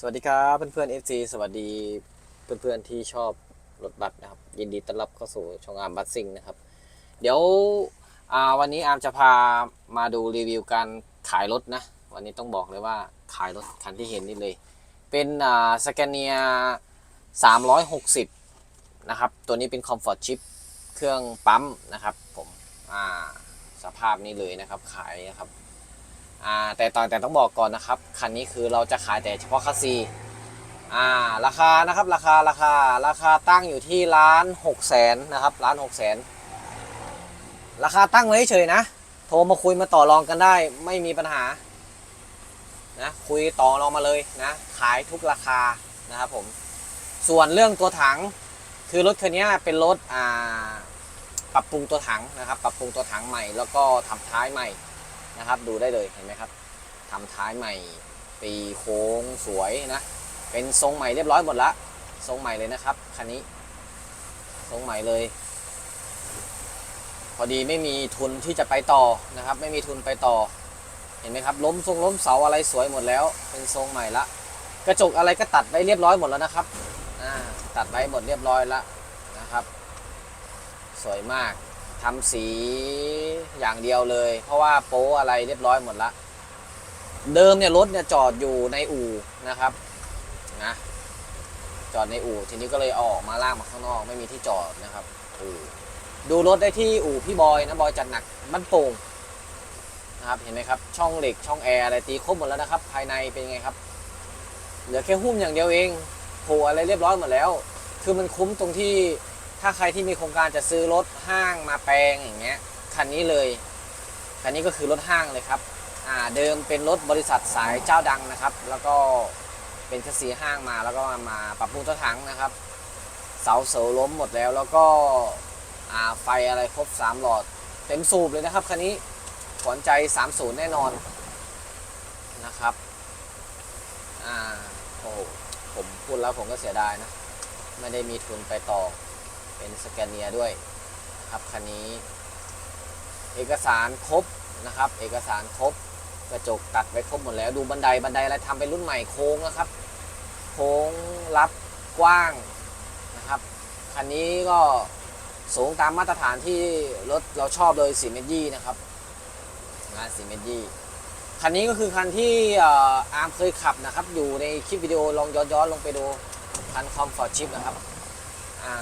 สวัสดีครับเพื่อนๆ FC สวัสดีเพื่อนๆที่ชอบรถบัสนะครับ ยินดีต้อนรับเข้าสู่ช่องอาร์มบัสซิ่งนะครับ เดี๋ยววันนี้อาร์มจะพามาดูรีวิวการขายรถนะ วันนี้ต้องบอกเลยว่าขายรถคันที่เห็นนี่เลย เป็นอ่าสแกเนีย360 นะครับ ตัวนี้เป็น Comfort Chip เครื่องปั๊มนะครับผมอ่าสภาพนี้เลยนะครับขายนะครับ อ่าแต่ตอนแต่ต้องบอกก่อนนะครับคันนี้คือเราจะขายแต่เฉพาะคัสซีอ่าราคานะครับราคาราคาราคาตั้งอยู่ที่ล้านหกแสนนะครับล้านหกแสนราคาตั้งไว้เฉยนะ โทรมาคุยมาต่อรองกันได้ไม่มีปัญหานะคุยต่อรองมาเลยนะขายทุกราคานะครับผมส่วนเรื่องตัวถังคือรถคันนี้เป็นรถอ่าปรับปรุงตัวถังนะครับ ปรับปรุงตัวถังใหม่ แล้วก็ทำท้ายใหม่ นะครับ ดูได้เลยเห็นไหมครับทำท้ายใหม่ปีโค้งสวยนะ เป็นทรงใหม่เรียบร้อยหมดละทรงใหม่เลยนะครับคันนี้ทรงใหม่เลย พอดีไม่มีทุนที่จะไปต่อนะครับ ไม่มีทุนไปต่อ เห็นไหมครับ ล้มทรงล้มเสาอะไรสวยหมดแล้ว เป็นทรงใหม่ละกระจกอะไรก็ตัดไว้เรียบร้อยหมดแล้วนะครับตัดไว้หมดเรียบร้อยแล้วนะครับ สวยมาก ทำสีอย่างเดียวเลย เพราะว่าโป๊อะไรเรียบร้อยหมดละเดิมเนี่ยรถเนี่ยจอดอยู่ในอู่นะครับนะจอดในอู่ทีนี้ก็เลยออกมาล่างมาข้างนอกไม่มีที่จอดนะครับอู่ดูรถได้ที่อู่พี่บอยนะบอยจัดหนักบ้านโป่งนะครับเห็นไหมครับช่องเหล็กช่องแอร์อะไรตีครบหมดแล้วนะครับ ภายในเป็นไงครับเหลือแค่หุ้มอย่างเดียวเองโผอะไรเรียบร้อยหมดแล้ว คือมันคุ้มตรงที่ ถ้าใครที่มีโครงการจะซื้อรถห้างมาแปลงอย่างเงี้ยคันนี้เลยคันนี้ก็คือรถห้างเลยครับอ่าเดิมเป็นรถบริษัทสายเจ้าดังนะครับ แล้วก็เป็นคัสซีห้างมาแล้วก็มาปรับปรุงตัวถังนะครับ เสาเสาล้มหมดแล้ว แล้วก็อ่าไฟอะไรครบ 3 หลอด เต็มสูบเลยนะครับคันนี้ขวัญใจ 30 แน่นอนนะครับอ่าโอ้ผมพูดแล้วผมก็เสียดายนะ ไม่ได้มีทุนไปต่อ เป็นสแกนเนียด้วยครับคันนี้ เอกสารครบนะครับ เอกสารครบกระจกตัดไว้ครบหมดแล้วดูบันไดบันไดอะไรทำเป็นรุ่นใหม่โค้งนะครับ โค้งรับกว้างนะครับคันนี้ก็สูงตามมาตรฐานที่รถเราชอบเลยสีเมตรยี่นะครับงานสีเมตรยี่คันนี้ก็คือคันที่อาร์มเคยขับนะครับ อยู่ในคลิปวิดีโอลองย้อนๆลงไปดูคันคอมฟอร์ตชิพนะครับอ่า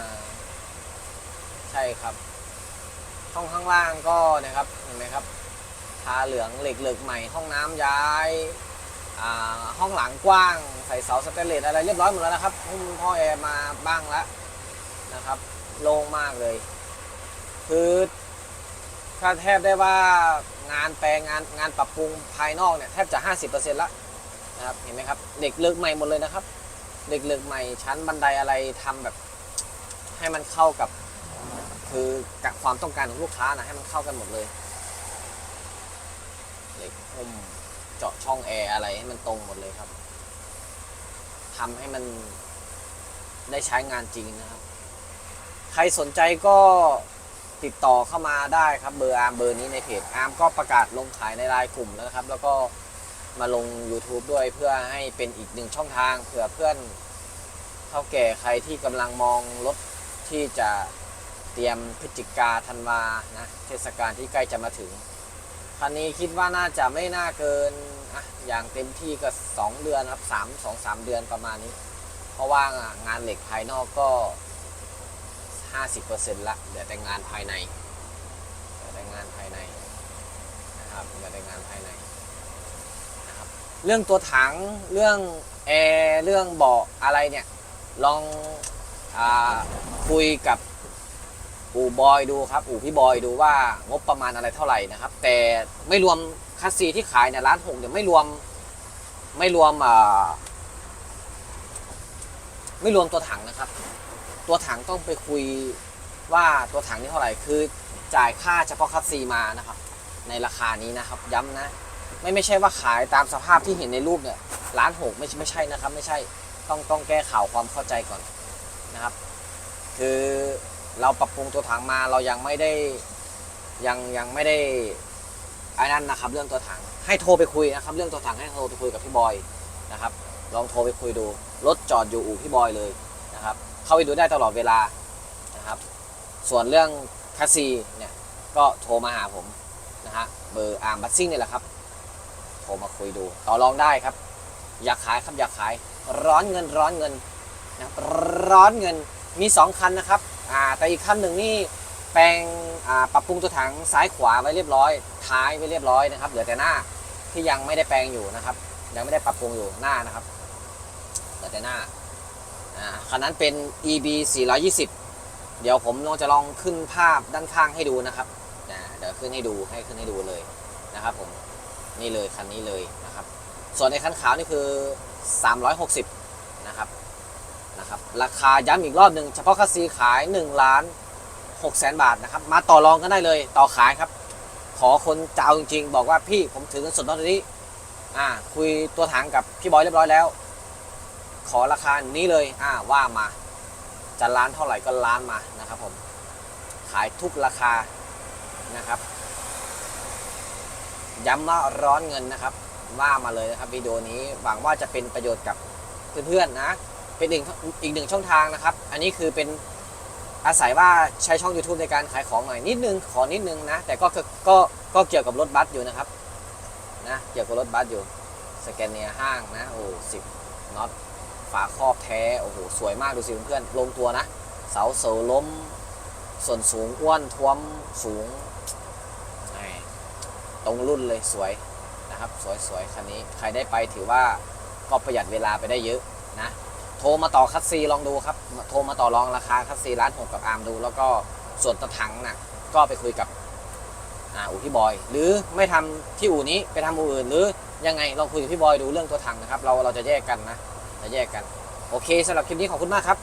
ใช่ครับห้องข้างล่างก็นะครับเห็นไหมครับทาเหลืองเหล็กเหลือกใหม่ห้องน้ำย้ายห้องหลังกว้างใส่เสาสแตนเลสอะไรเรียบร้อยหมดแล้วนะครับหุ้มท่อแอร์มาบ้างแล้วนะครับโล่งมากเลย คือถ้าแทบได้ว่างานแปลงงานงานปรับปรุงภายนอกเนี่ยแทบจะ 50%แล้วนะครับเห็นไหมครับเด็กเลิกใหม่หมดเลยนะครับ เด็กเลิกใหม่ชั้นบันไดอะไรทำแบบให้มันเข้ากับ คือกับความต้องการของลูกค้านะให้มันเข้ากันหมดเลยเหล็กหุ้มเจาะช่องแอร์อะไรให้มันตรงหมดเลยครับทำให้มันได้ใช้งานจริงนะครับ ใครสนใจก็ติดต่อเข้ามาได้ครับเบอร์อาร์มเบอร์นี้ในเพจอาร์มก็ประกาศลงขายในรายกลุ่มแล้วนะครับ แล้วก็มาลง YouTube ด้วยเพื่อให้เป็นอีกหนึ่งช่องทางเผื่อเพื่อนเท่าแก่ใครที่กำลังมองรถที่จะ เตรียมพฤศจิกาธันวานะเทศกาลที่ใกล้จะมาถึงคันนี้คิดว่าน่าจะไม่น่าเกินอะอย่างเต็มที่ก็ 2 เดือนครับ3 2 3เดือนประมาณนี้ เพราะว่างานเหล็กภายนอกก็ 50%ละเหลือแต่งานภายในเหลือแต่งานภายในนะครับเหลือแต่งานภายในนะครับเรื่องตัวถังเรื่องแอร์เรื่องเบาะอะไรเนี่ยลองอคุยกับ อู่บอยดูครับ อู่พี่บอยดูว่างบประมาณอะไรเท่าไหร่นะครับ แต่ไม่รวมคัสซีที่ขายเนี่ยร้านหกเนี่ยไม่รวมไม่รวมอ่าไม่รวมตัวถังนะครับ ตัวถังต้องไปคุยว่าตัวถังนี่เท่าไหร่คือจ่ายค่าเฉพาะคัสซีมานะครับ ในราคานี้นะครับ ย้ำนะ ไม่ไม่ใช่ว่าขายตามสภาพที่เห็นในรูปเนี่ยร้านหกไม่ใช่ไม่ใช่นะครับ ไม่ใช่ต้องต้องแก้ข่าวความเข้าใจก่อนนะครับ คือ เราปรับปรุงตัวถังมาเรายังไม่ได้ยังยังไม่ได้ไอ้นั่นนะครับ เรื่องตัวถังให้โทรไปคุยนะครับ เรื่องตัวถังให้โทรไปคุยกับพี่บอยนะครับ ลองโทรไปคุยดูรถจอดอยู่อู่พี่บอยเลยนะครับ เข้าไปดูได้ตลอดเวลานะครับ ส่วนเรื่องคัสซีเนี่ยก็โทรมาหาผมนะฮะเบอร์อาร์มบัตซิ่งนี่แหละครับโทรมาคุยดู ต่อรองได้ครับ อยากขายครับอยากขายร้อนเงินร้อนเงินนะร้อนเงินมี 2 คันนะครับ อ่าแต่อีกคันหนึ่งนี่แปลงอ่าปรับปรุงตัวถังซ้ายขวาไว้เรียบร้อย ท้ายไว้เรียบร้อยนะครับ เหลือแต่หน้าที่ยังไม่ได้แปลงอยู่นะครับ ยังไม่ได้ปรับปรุงอยู่หน้านะครับ เหลือแต่หน้าอ่าคันนั้นเป็น EB 420 เดี๋ยวผมลองจะลองขึ้นภาพด้านข้างให้ดูนะครับเดี๋ยวขึ้นให้ดูให้ขึ้นให้ดูเลยนะครับผมนี่เลยคันนี้เลยนะครับ ส่วนในคันขาวนี่คือ 360 นะครับ นะครับราคาย้ำอีกรอบหนึ่งเฉพาะคัสซีขาย1ล้าน6แสนบาทนะครับมาต่อรองกันได้เลยต่อขายครับ ขอคนจะเอาจริงๆบอกว่าพี่ผมถือเงินสดตอนนี้อ่าคุยตัวถังกับพี่บอยเรียบร้อยแล้ว ขอราคานี้เลยอ่าว่ามาจะล้านเท่าไหร่ก็ล้านมานะครับผมขายทุกราคานะครับ ย้ำว่าร้อนเงินนะครับ ว่ามาเลยนะครับวิดีโอนี้หวังว่าจะเป็นประโยชน์กับเพื่อนๆนะ เป็นอีกอีกหนึ่งช่องทางนะครับ อันนี้คือเป็นอาศัยว่าใช้ช่อง YouTube ในการขายของหน่อยนิดนึง ขอนิดนึงนะ แต่ก็ก็ก็เกี่ยวกับรถบัสอยู่นะครับนะเกี่ยวกับรถบัสอยู่สแกนเนียห้างนะโอ้สิบน็อตฝาครอบแท้โอ้โหสวยมากดูสิเพื่อนลงตัวนะ เสาเสาล้ม ส่วนสูงอ้วนท้วมสูงตรงรุ่นเลยสวยนะครับ สวยๆคันนี้ใครได้ไปถือว่าก็ประหยัดเวลาไปได้เยอะนะ ทรมาต่อคัสซีลองดูครับ โทรมาต่อรองราคาคัสซีร้านหกกับอาร์มดู แล้วก็ส่วนตะถังน่ะก็ไปคุยกับอู่พี่บอย หรือไม่ทำที่อู่นี้ไปทำอู่อื่น หรือยังไงลองคุยกับพี่บอยดูเรื่องตัวถังนะครับ เราเราจะแยกกันนะจะแยกกัน โอเคสำหรับคลิปนี้ขอบคุณมากครับ